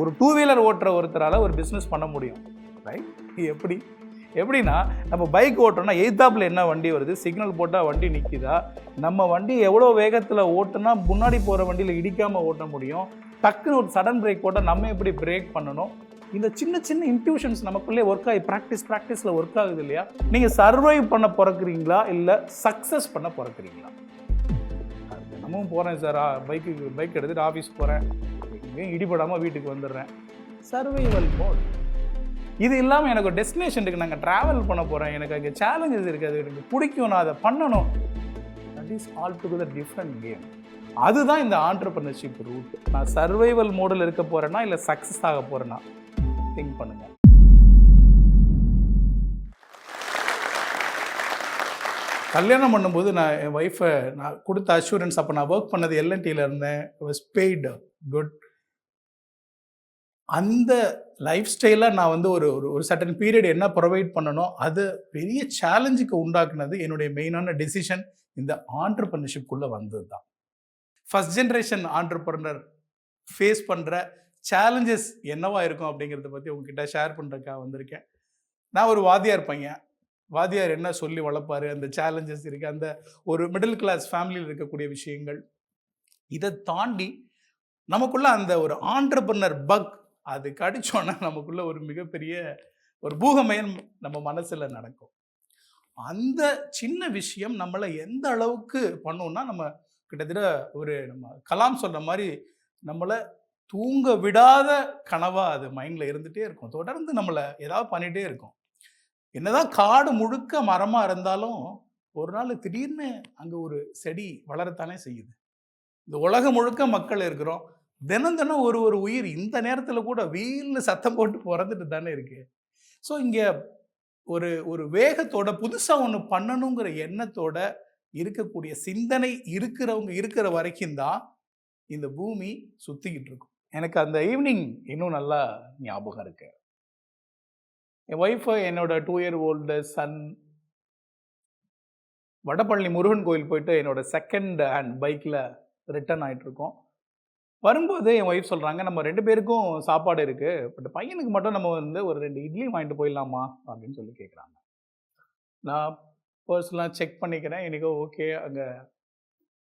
ஒரு two wheeler ஓட்டுற ஒருத்தரால் ஒரு பிஸ்னஸ் பண்ண முடியும் ரைட் எப்படி? எப்படின்னா நம்ம பைக் ஓட்டுறோம்னா எய்தாப்பில் என்ன வண்டி வருது? சிக்னல் போட்டால் வண்டி நிற்கிதா நம்ம வண்டி எவ்வளோ வேகத்தில் ஓட்டுனா முன்னாடி போகிற வண்டியில் இடிக்காமல் ஓட்ட முடியும்? டக்குன்னு ஒரு சடன் பிரேக் போட்டால் நம்ம எப்படி பிரேக் பண்ணணும்? இந்த சின்ன சின்ன இன்ட்யூஷன்ஸ் நமக்குள்ளே ஒர்க் ஆகி ப்ராக்டிஸ் ப்ராக்டிஸில் ஒர்க் ஆகுது இல்லையா? நீங்கள் சர்வைவ் பண்ண பிறக்கிறீங்களா? இல்லை சக்ஸஸ் பண்ண பிறக்கிறீங்களா? தினமும் போகிறேன் சார் பைக்கு பைக் எடுத்துகிட்டு ஆஃபீஸ் போகிறேன் எங்கேயும் இடிபடாமல் வீட்டுக்கு வந்துடுறேன். சர்வைவல் மோட் இது இல்லாமல் எனக்கு டெஸ்டினேஷனுக்கு டெஸ்டினேஷன் இருக்குது நாங்கள் ட்ராவல் பண்ண போகிறேன் எனக்கு அங்கே சேலஞ்சஸ் இருக்குது. அது எனக்கு பிடிக்கும் நான் அதை பண்ணணும். That is all together different game அதுதான் இந்த ஆண்டர்பிரினர்ஷிப் ரூட் நான் சர்வைவல் மோடில் இருக்க போகிறேன்னா இல்லை சக்ஸஸ் ஆக போகிறேன்னா திங்க் பண்ணுங்கள் கல்யாணம் பண்ணும்போது நான் என் ஒய்ஃபை நான் கொடுத்த அஷூரன்ஸ் அப்போ நான் ஒர்க் பண்ணது எல்என்டியில் இருந்தேன். வாஸ் பெய்டு குட் அந்த லைஃப் ஸ்டைலாக நான் வந்து ஒரு ஒரு ஒரு சட்டன் பீரியட் என்ன ப்ரொவைட் பண்ணணும் அது பெரிய சேலஞ்சுக்கு உண்டாக்குனது என்னுடைய மெயினான டெசிஷன் இந்த ஆண்டர்பிரினர்ஷிப்குள்ளே வந்தது தான் ஃபஸ்ட் ஜென்ரேஷன் ஆண்டர்பிரினர் ஃபேஸ் பண்ணுற சேலஞ்சஸ் என்னவா இருக்கும் அப்படிங்கிறத பற்றி உங்ககிட்ட ஷேர் பண்ணுறதுக்காக வந்திருக்கேன். நான் ஒரு வாத்தியார் பையன். வாத்தியார் என்ன சொல்லி வளர்ப்பாரு அந்த சேலஞ்சஸ் இருக்குது அந்த ஒரு மிடில் கிளாஸ் ஃபேமிலியில் இருக்கக்கூடிய விஷயங்கள். இதை தாண்டி நமக்குள்ள அந்த ஒரு ஆண்டர்பிரினர் பக் அது கடிச்சோன்னா நமக்குள்ள ஒரு மிகப்பெரிய ஒரு பூகமயம் நம்ம மனசில் நடக்கும். அந்த சின்ன விஷயம் நம்மளை எந்த அளவுக்கு பண்ணோன்னா நம்ம கிட்டத்தட்ட ஒரு நம்ம கலாம் சொல்ற மாதிரி நம்மளை தூங்க விடாத கனவா அது மைண்டில் இருந்துகிட்டே இருக்கும். தொடர்ந்து நம்மளை ஏதாவது பண்ணிகிட்டே இருக்கும். என்னதான் காடு முழுக்க மரமாக இருந்தாலும் ஒரு நாள் திடீர்னு அங்கே ஒரு செடி வளரத்தானே செய்யுது. இந்த உலகம் முழுக்க மக்கள் இருக்கிறோம். தினம் தினம் ஒரு ஒரு உயிர் இந்த நேரத்தில் கூட வீல்னு சத்தம் போட்டு பிறந்துட்டு தானே இருக்கு. ஸோ இங்கே ஒரு ஒரு வேகத்தோட புதுசாக ஒன்று பண்ணணுங்கிற எண்ணத்தோட இருக்கக்கூடிய சிந்தனை இருக்கிறவங்க இருக்கிற வரைக்கும் தான் இந்த பூமி சுற்றிக்கிட்டு இருக்கும். எனக்கு அந்த ஈவினிங் இன்னும் நல்லா ஞாபகம் இருக்கு. என் ஒய்ஃபு என்னோட two year old son Vadapalani Murugan கோயில் போயிட்டு என்னோட செகண்ட் ஹேண்ட் பைக்கில் ரிட்டர்ன் ஆகிட்டு இருக்கோம். வரும்போது என் ஒய்ஃப் சொல்கிறாங்க நம்ம ரெண்டு பேருக்கும் சாப்பாடு இருக்குது பட் பையனுக்கு மட்டும் நம்ம வந்து ஒரு ரெண்டு இட்லி வாங்கிட்டு போயிடலாமா? அப்படின்னு சொல்லி கேட்குறாங்க நான் பர்சனலாக செக் பண்ணிக்கிறேன். எனக்கு ஓகே அங்கே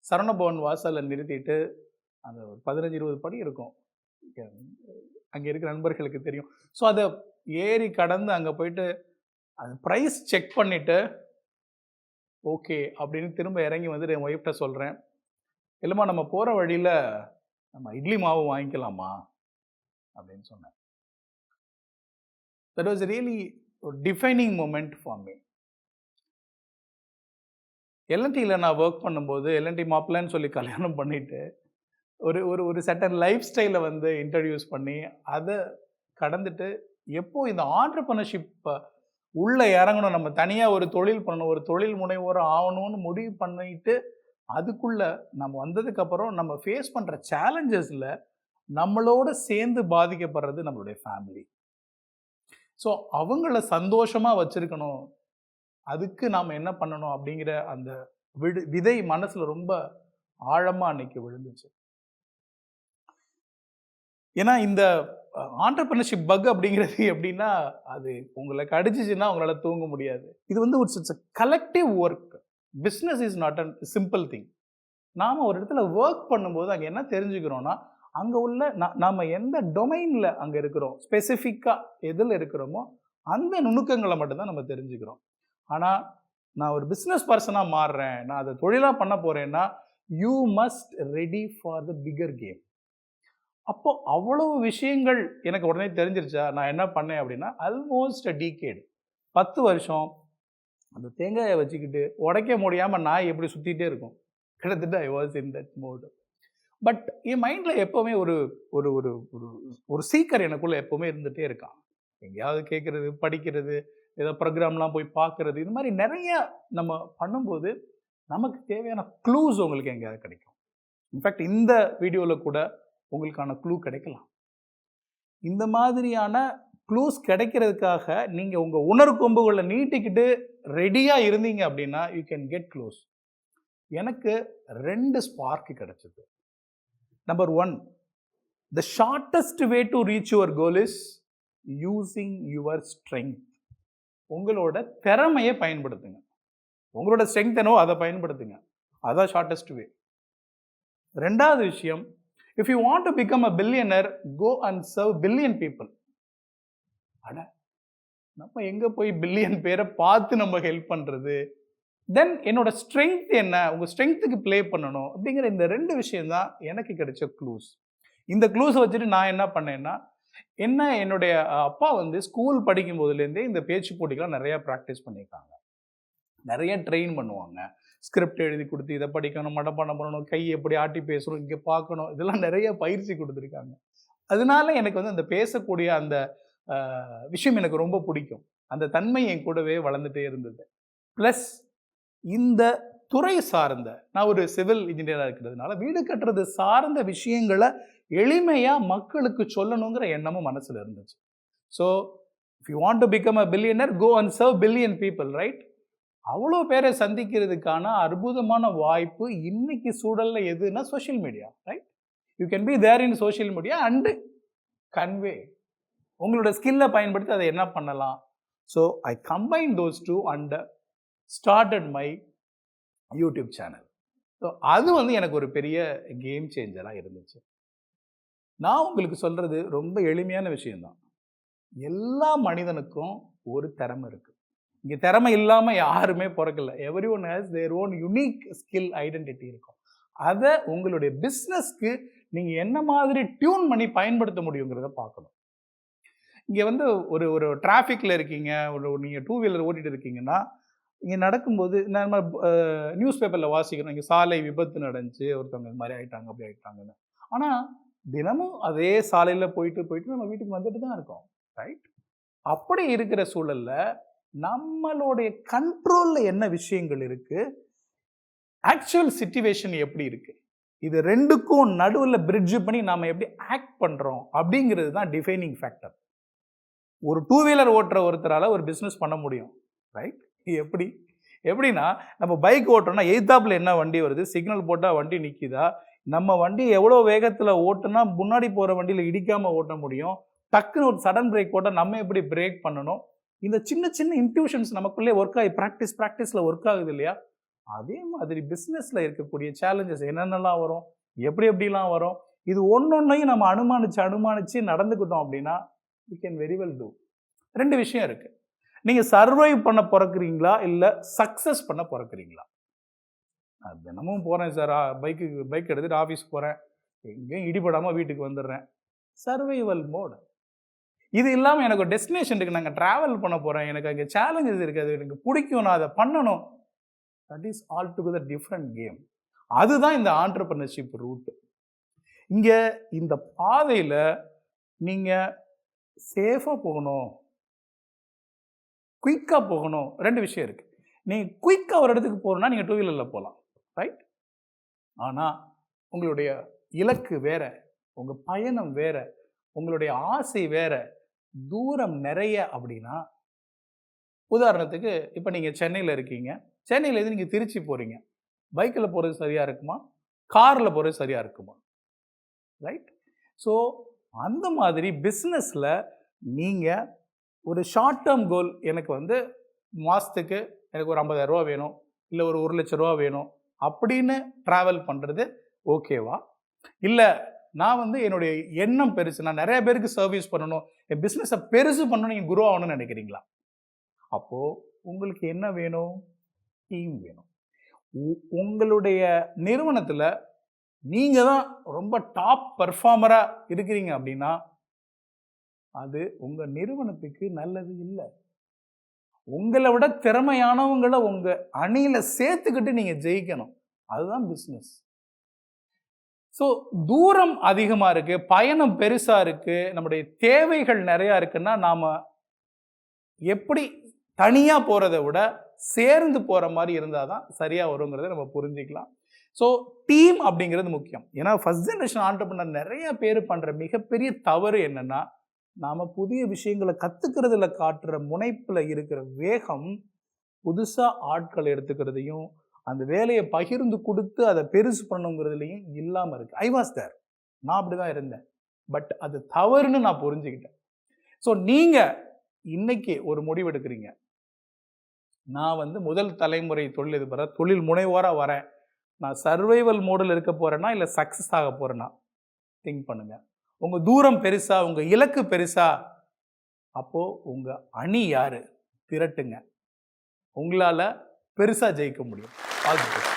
சரவணபவன் வாசலில் நிறுத்திட்டு அந்த ஒரு பதினஞ்சு இருபது படி இருக்கும். அங்கே இருக்கிற நண்பர்களுக்கு தெரியும். ஸோ அதை ஏறி கடந்து அங்கே போயிட்டு அது ப்ரைஸ் செக் பண்ணிவிட்டு ஓகே அப்படின்னு திரும்ப இறங்கி வந்துட்டு என் ஒய்ஃப்ட்ட சொல்கிறேன் இல்லைம்மா நம்ம போகிற வழியில் நம்ம இட்லி மாவு வாங்கிக்கலாமா? அப்படின்னு சொன்னேன். தட் வாஸ் ரியலி ஒரு டிஃபைனிங் மூமெண்ட் ஃபார் மீ எல்என்டியில் நான் ஒர்க் பண்ணும்போது எல்என்டி மாப்பிள்ளைன்னு சொல்லி கல்யாணம் பண்ணிவிட்டு ஒரு ஒரு ஒரு சட்டன் லைஃப் ஸ்டைலை வந்து இன்ட்ரடியூஸ் பண்ணி அதை கடந்துட்டு எப்போ இந்த ஆண்டர்பனர்ஷிப்பை உள்ளே இறங்கணும் நம்ம தனியாக ஒரு தொழில் பண்ணணும் ஒரு தொழில் முனைவோர் ஆகணும்னு முடிவு பண்ணிட்டு அதுக்குள்ள நம்ம வந்ததுக்கப்புறம் நம்ம ஃபேஸ் பண்ணுற சேலஞ்சஸில் நம்மளோட சேர்ந்து பாதிக்கப்படுறது நம்மளுடைய ஃபேமிலி ஸோ அவங்கள சந்தோஷமாக வச்சுருக்கணும். அதுக்கு நாம் என்ன பண்ணணும் அப்படிங்கிற அந்த விடு விதை மனசில் ரொம்ப ஆழமாக அன்னைக்கு விழுந்துச்சு. ஏன்னா இந்த ஆண்டர்பிரினர்ஷிப் பக் அப்படிங்கிறது எப்படின்னா அது உங்களை கடிச்சிச்சுன்னா உங்களால் தூங்க முடியாது. இது வந்து ஒரு collective work business is not an simple thing நாம் ஒரு இடத்துல ஒர்க் பண்ணும்போது அங்கே என்ன தெரிஞ்சுக்கிறோன்னா அங்கே உள்ள நாம் எந்த டொமைனில் அங்கே இருக்கிறோம் ஸ்பெசிஃபிக்காக எதில் இருக்கிறோமோ அந்த நுணுக்கங்களை மட்டும்தான் நம்ம தெரிஞ்சுக்கிறோம். ஆனால் நான் ஒரு பிஸ்னஸ் பர்சனாக மாறுறேன் நான் அதை தொழிலாக பண்ண போகிறேன்னா you must ready for the bigger game அப்போ அவ்வளவு விஷயங்கள் எனக்கு உடனே தெரிஞ்சிருச்சா? நான் என்ன பண்ணேன் அப்படின்னா ஆல்மோஸ்ட் டீகேடு பத்து வருஷம் அந்த தேங்காயை வச்சுக்கிட்டு உடைக்க முடியாமல் நாய் எப்படி சுற்றிட்டே இருக்கும். கிட்டத்தட்ட I was in that mode but என் மைண்டில் எப்போவுமே ஒரு ஒரு ஒரு ஒரு ஒரு சீக்கர் எனக்குள்ளே எப்போவுமே இருந்துகிட்டே இருக்கான். எங்கேயாவது கேட்குறது படிக்கிறது ஏதோ ப்ரோக்ராம்லாம் போய் பார்க்குறது இது மாதிரி நிறைய நம்ம பண்ணும்போது நமக்கு தேவையான க்ளூஸ் உங்களுக்கு எங்கேயாவது கிடைக்கும். இன்ஃபேக்ட் இந்த வீடியோவில் கூட உங்களுக்கான க்ளூ கிடைக்கலாம். இந்த மாதிரியான க்ளூஸ் கிடைக்கிறதுக்காக நீங்கள் உங்கள் உணர்கொம்புகளை நீட்டிக்கிட்டு ரெடியாக இருந்தீங்க அப்படின்னா யூ கேன் கெட் க்ளோஸ் எனக்கு ரெண்டு ஸ்பார்க்கு கிடச்சிது. Number one the shortest way to reach your goal is using your strength உங்களோட திறமையை பயன்படுத்துங்க. உங்களோட ஸ்ட்ரென்த் என்னவோ அதை பயன்படுத்துங்க. அதான் ஷார்ட்டஸ்ட் வே ரெண்டாவது விஷயம் if you want to become a billionaire go and serve billion people அட நம்ம எங்கே போய் பில்லியன் பேரை பார்த்து நம்ம ஹெல்ப் பண்ணுறது தென் என்னோட ஸ்ட்ரென்த் என்ன? உங்கள் ஸ்ட்ரென்த்துக்கு ப்ளே பண்ணணும். அப்படிங்கிற இந்த ரெண்டு விஷயந்தான் எனக்கு கிடைச்ச க்ளூஸ் இந்த க்ளூஸை வச்சுட்டு நான் என்ன பண்ணேன்னா என்ன என்னுடைய அப்பா வந்து ஸ்கூல் படிக்கும் போதுலேருந்தே இந்த பேச்சு போட்டிகள்லாம் நிறையா ப்ராக்டிஸ் பண்ணியிருக்காங்க. நிறைய ட்ரெயின் பண்ணுவாங்க. ஸ்கிரிப்ட் எழுதி கொடுத்து இதை படிக்கணும் மடப்பாடம் பண்ணணும் கை எப்படி ஆட்டி பேசணும் இங்கே பார்க்கணும் இதெல்லாம் நிறைய பயிற்சி கொடுத்துருக்காங்க. அதனால எனக்கு வந்து அந்த பேசக்கூடிய அந்த விஷயம் எனக்கு ரொம்ப பிடிக்கும். அந்த தன்மை என் கூடவே வளர்ந்துட்டே இருந்தது. ப்ளஸ் இந்த துறை சார்ந்த நான் ஒரு சிவில் இன்ஜினியராக இருக்கிறதுனால வீடு கட்டுறது சார்ந்த விஷயங்களை எளிமையாக மக்களுக்கு சொல்லணுங்கிற எண்ணமும் மனசில் இருந்துச்சு. So if you want to become a billionaire go and serve billion people right அவ்வளோ பேரை சந்திக்கிறதுக்கான அற்புதமான வாய்ப்பு இன்னைக்கு சூழலில் எதுன்னா social media right you can be there in social media and convey உங்களோட ஸ்கில்லை பயன்படுத்தி அதை என்ன பண்ணலாம்? So I combine those two and started my YouTube channel so அது வந்து எனக்கு ஒரு பெரிய கேம் சேஞ்சராக இருந்துச்சு. நான் உங்களுக்கு சொல்கிறது ரொம்ப எளிமையான விஷயந்தான் எல்லா மனிதனுக்கும் ஒரு திறமை இருக்குது இங்கே திறமை இல்லாமல் யாருமே பிறக்கல. Every one has their own unique skill identity இருக்கும். அதை உங்களுடைய பிஸ்னஸ்க்கு நீங்கள் என்ன மாதிரி டியூன் பண்ணி பயன்படுத்த முடியுங்கிறத பார்க்கணும். இங்கே வந்து ஒரு ஒரு டிராஃபிக்கில் இருக்கீங்க ஒரு நீங்கள் டூ வீலர் ஓட்டிகிட்டு இருக்கீங்கன்னா இங்கே நடக்கும்போது நம்ம நியூஸ் பேப்பரில் வாசிக்கிறோம். இங்கே சாலை விபத்து நடந்துச்சு ஒருத்தவங்க இது மாதிரி ஆகிட்டாங்க அப்படி ஆகிட்டாங்கன்னு ஆனால் தினமும் அதே சாலையில் போயிட்டு போயிட்டு நம்ம வீட்டுக்கு வந்துட்டு தான் இருக்கோம் ரைட் அப்படி இருக்கிற சூழலில் நம்மளுடைய கண்ட்ரோலில் என்ன விஷயங்கள் இருக்குது ஆக்சுவல் சிச்சுவேஷன் எப்படி இருக்குது இது ரெண்டுக்கும் நடுவில் பிரிட்ஜ் பண்ணி நாம் எப்படி ஆக்ட் பண்ணுறோம் அப்படிங்கிறது தான் டிஃபைனிங் ஃபேக்டர் ஒரு டூ வீலர் ஓட்டுற ஒருத்தரால் ஒரு பிஸ்னஸ் பண்ண முடியும் ரைட் எப்படி? எப்படின்னா நம்ம பைக் ஓட்டுறோம்னா எய்தாப்பில் என்ன வண்டி வருது? சிக்னல் போட்டால் வண்டி நிற்கிதா நம்ம வண்டி எவ்வளோ வேகத்தில் ஓட்டுனா முன்னாடி போகிற வண்டியில் இடிக்காமல் ஓட்ட முடியும்? டக்குன்னு ஒரு சடன் பிரேக் போட்டால் நம்ம எப்படி பிரேக் பண்ணணும்? இந்த சின்ன சின்ன இன்ட்யூஷன்ஸ் நமக்குள்ளே ஒர்க் ஆகி ப்ராக்டிஸ் ப்ராக்டிஸில் ஒர்க் ஆகுது இல்லையா? அதே மாதிரி பிஸ்னஸில் இருக்கக்கூடிய சேலஞ்சஸ் என்னென்னலாம் வரும்? எப்படி எப்படிலாம் வரும்? இது ஒன்னொன்னையும் நம்ம அனுமானித்து அனுமானித்து நடந்துக்கிட்டோம் அப்படின்னா we can very well do ரெண்டு விஷயம் இருக்குது நீங்கள் சர்வைவ் பண்ண பிறக்குறீங்களா? இல்லை சக்ஸஸ் பண்ண பிறக்குறீங்களா? நான் தினமும் போகிறேன் சார் பைக்கு பைக் எடுத்துகிட்டு ஆஃபீஸ் போகிறேன் எங்கேயும் இடிபடாமல் வீட்டுக்கு வந்துடுறேன். சர்வைவல் மோடு இது இல்லாமல் எனக்கு ஒரு டெஸ்டினேஷன் நாங்கள் ட்ராவல் பண்ண போகிறேன் எனக்கு அங்கே சேலஞ்சஸ் இருக்குது. அது எனக்கு பிடிக்கும். நான் அதை பண்ணணும். That is all together different game அதுதான் இந்த ஆண்டர்பிரினர்ஷிப் ரூட் இங்கே இந்த பாதையில் நீங்கள் சேஃபாக போகணும். குயிக்காக போகணும். ரெண்டு விஷயம் இருக்குது நீங்கள் குயிக்காக ஒரு இடத்துக்கு போகணுன்னா நீங்கள் டூ வீலரில் போகலாம். ரைட் ஆனால் உங்களுடைய இலக்கு வேற உங்கள் பயணம் வேற உங்களுடைய ஆசை வேற தூரம் நிறைய அப்படின்னா உதாரணத்துக்கு இப்போ நீங்கள் சென்னையில் இருக்கீங்க. சென்னையிலேருந்து நீங்கள் திருச்சி போகிறீங்க பைக்கில் போகிறது சரியாக இருக்குமா? காரில் போகிறது சரியாக இருக்குமா? ரைட் ஸோ அந்த மாதிரி பிஸ்னஸில் நீங்கள் ஒரு ஷார்ட் டேர்ம் கோல் எனக்கு வந்து மாதத்துக்கு எனக்கு ஒரு 50000 ரூபா வேணும் இல்லை ஒரு ஒரு லட்ச ரூபா வேணும் அப்படின்னு ட்ராவல் பண்ணுறது ஓகேவா இல்லை நான் வந்து என்னுடைய எண்ணம் பெருசு நான் நிறைய பேருக்கு சர்வீஸ் பண்ணணும் என் பிஸ்னஸை பெருசு பண்ணணும் நீங்கள் குரு ஆகணும்னு நினைக்கிறீங்களா? அப்போது உங்களுக்கு என்ன வேணும்? டீம் வேணும். உ- உங்களுடைய நிறுவனத்தில் நீங்கள் தான் ரொம்ப டாப் பர்ஃபார்மராக இருக்கிறீங்க அப்படின்னா அது உங்கள் நிறுவனத்துக்கு நல்லது இல்லை. உங்களை விட திறமையானவங்களை உங்கள் அணியில் சேர்த்துக்கிட்டு நீங்கள் ஜெயிக்கணும். அதுதான் பிஸ்னஸ் ஸோ தூரம் அதிகமாக இருக்குது பயணம் பெருசாக இருக்குது நம்முடைய தேவைகள் நிறையா இருக்குன்னா நாம் எப்படி தனியாக போகிறத விட சேர்ந்து போகிற மாதிரி இருந்தால் தான் சரியாக வருங்கிறத நம்ம புரிஞ்சுக்கலாம். ஸோ டீம் அப்படிங்கிறது முக்கியம். ஏன்னா ஃபஸ்ட் ஜென்ரேஷன் ஆண்டர்பனர் நிறைய பேர் பண்ணுற மிகப்பெரிய தவறு என்னென்னா நாம் புதிய விஷயங்களை கற்றுக்கிறதுல காட்டுற முனைப்பில் இருக்கிற வேகம் புதுசாக ஆட்கள் எடுத்துக்கிறதையும் அந்த வேலையை பகிர்ந்து கொடுத்து அதை பெருசு பண்ணுங்கிறதுலையும் இல்லாமல் இருக்குது ஐ வாஸ் தேர் நான் அப்படி தான் இருந்தேன். பட் அது தவறுன்னு நான் புரிஞ்சுக்கிட்டேன். ஸோ நீங்கள் இன்னைக்கு ஒரு முடிவு எடுக்கிறீங்க நான் வந்து முதல் தலைமுறை தொழிலதிபராக தொழில் முனைவோராக வரேன். நான் சர்வைவல் மோடில் இருக்க போகிறேன்னா இல்லை சக்ஸஸ் ஆக போகிறேன்னா திங்க் பண்ணுங்கள் உங்கள் தூரம் பெருசா உங்கள் இலக்கு பெருசா? அப்போது உங்கள் அணி யார்? திரட்டுங்க. உங்களால் பெருசாக ஜெயிக்க முடியும். பாசிட்டிவ்